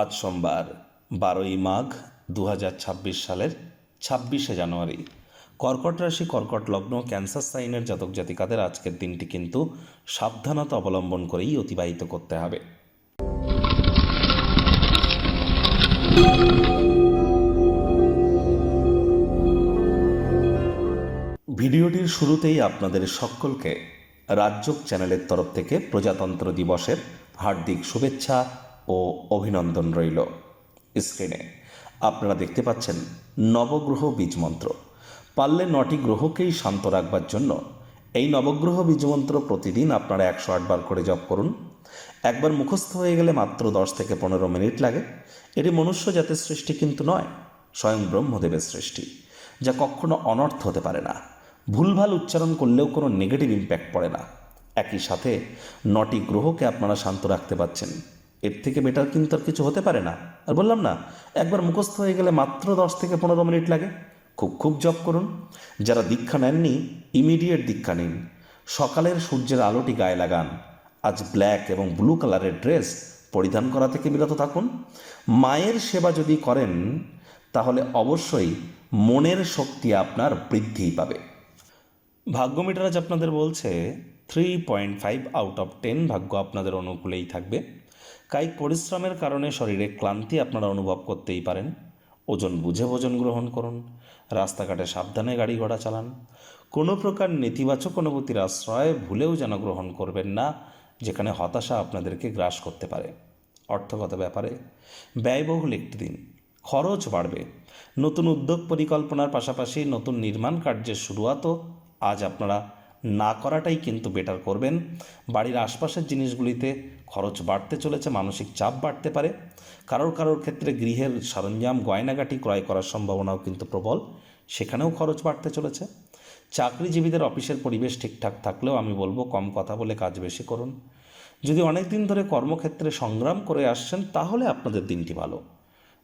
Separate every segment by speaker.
Speaker 1: আজ সোমবার, বারোই মাঘ দু হাজার ছাব্বিশ সালের ছাব্বিশে জানুয়ারি। কর্কট রাশি, কর্কট লগ্ন, ক্যান্সার সাইনের জাতক জাতিকাদের আজকের দিনটি কিন্তু সাবধানতা অবলম্বন করেই অতিবাহিত করতে হবে। ভিডিওটির শুরুতেই আপনাদের সকলকে রাজ্যক চ্যানেলের তরফ থেকে প্রজাতন্ত্র দিবসের হার্দিক শুভেচ্ছা ও অভিনন্দন রইল স্ক্রিনে আপনারা দেখতে পাচ্ছেন নবগ্রহ বীজমন্ত্র। পারলে নটি গ্রহকেই শান্ত রাখবার জন্য এই নবগ্রহ বীজমন্ত্র প্রতিদিন আপনারা একশো আটবার করে জপ করুন। একবার মুখস্থ হয়ে গেলে মাত্র দশ থেকে পনেরো মিনিট লাগে। এটি মনুষ্য জাতের সৃষ্টি কিন্তু নয়, স্বয়ং ব্রহ্মদেবের সৃষ্টি, যা কখনো অনর্থ হতে পারে না। ভুলভাল উচ্চারণ করলেও কোনো নেগেটিভ ইম্প্যাক্ট পড়ে না। একই সাথে নটি গ্রহকে আপনারা শান্ত রাখতে পারছেন। এর থেকে বেটার কিন্তু আর কিছু হতে পারে না। আর বললাম না, একবার মুখস্থ হয়ে গেলে মাত্র দশ থেকে পনেরো মিনিট লাগে। খুব খুব জব করুন। যারা দীক্ষা নেননি ইমিডিয়েট দীক্ষা নিন। সকালের সূর্যের আলোটি গায়ে লাগান। আজ ব্ল্যাক এবং ব্লু কালারের ড্রেস পরিধান করা থেকে বিরত থাকুন। মায়ের সেবা যদি করেন, তাহলে অবশ্যই মনের শক্তি আপনার বৃদ্ধি পাবে। ভাগ্য মিটার আজ আপনাদের বলছে three point five out of ten ভাগ্য আপনাদের অনুকূলেই থাকবে। কায়িক পরিশ্রমের কারণে শরীরে ক্লান্তি আপনারা অনুভব করতেই পারেন। ওজন বুঝে ভোজন গ্রহণ করুন। রাস্তাঘাটে সাবধানে গাড়ি ঘোড়া চালান। কোনো প্রকার নেতিবাচক অনুভূতির আশ্রয় ভুলেও যেন গ্রহণ করবেন না, যেখানে হতাশা আপনাদেরকে গ্রাস করতে পারে। অর্থগত ব্যাপারে ব্যয়বহুল একটি দিন। খরচ বাড়বে। নতুন উদ্যোগ পরিকল্পনার পাশাপাশি নতুন নির্মাণ কার্যের শুরুয়াতও আজ আপনারা না করাটাই কিন্তু বেটার করবেন। বাড়ির আশপাশের জিনিসগুলিতে খরচ বাড়তে চলেছে, মানসিক চাপ বাড়তে পারে। কারোর কারোর ক্ষেত্রে গৃহের সরঞ্জাম, গয়নাগাটি ক্রয় করার সম্ভাবনাও কিন্তু প্রবল, সেখানেও খরচ বাড়তে চলেছে। চাকরিজীবীদের অফিসের পরিবেশ ঠিকঠাক থাকলেও আমি বলব কম কথা বলে কাজ বেশি করুন। যদি অনেক দিন ধরে কর্মক্ষেত্রে সংগ্রাম করে আসছেন, তাহলে আপনাদের দিনটি ভালো।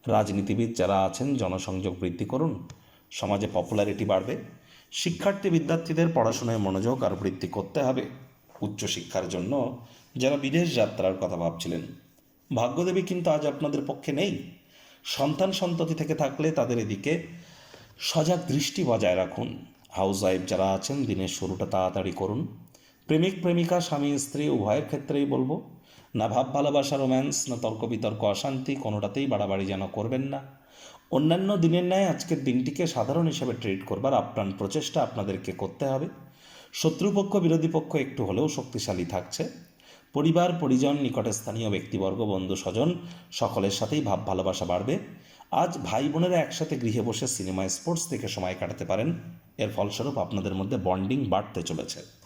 Speaker 1: রাজনীতিবিদ যারা আছেন, জনসংযোগ বৃদ্ধি করুন। সমাজে পপুলারিটি বাড়বে। শিক্ষার্থী বিদ্যার্থীদের পড়াশোনায় মনোযোগ আর বৃদ্ধি করতে হবে। উচ্চশিক্ষার জন্য যারা বিদেশ যাত্রার কথা ভাবছিলেন, ভাগ্যদেবী কিন্তু আজ আপনাদের পক্ষে নেই। সন্তান সন্ততি থেকে থাকলে তাদের এদিকে সজাগ দৃষ্টি বজায় রাখুন। হাউস ওয়াইফ যারা আছেন, দিনের শুরুটা তাড়াতাড়ি করুন। প্রেমিক, প্রেমিকা, স্বামী, স্ত্রী, উভয়ের ক্ষেত্রেই বলব না ভাব, ভালোবাসা, রোম্যান্স, না তর্ক, বিতর্ক, অশান্তি, কোনোটাতেই বাড়াবাড়ি যেন করবেন না। অন্যান্য দিনের ন্যায় আজকের দিনটিকে সাধারণ হিসেবে ট্রিট করবার আপ্রাণ প্রচেষ্টা আপনাদেরকে করতে হবে। শত্রুপক্ষ, বিরোধী পক্ষ একটু হলেও শক্তিশালী থাকছে। পরিবার, পরিজন, নিকটে স্থানীয় ব্যক্তিবর্গ, বন্ধু, স্বজন, সকলের সাথেই ভাব, ভালোবাসা বাড়বে। আজ ভাই বোনেরা একসাথে গৃহে বসে সিনেমা স্পোর্টস থেকে সময় কাটাতে পারেন। এর ফলস্বরূপ আপনাদের মধ্যে বন্ডিং বাড়তে চলেছে।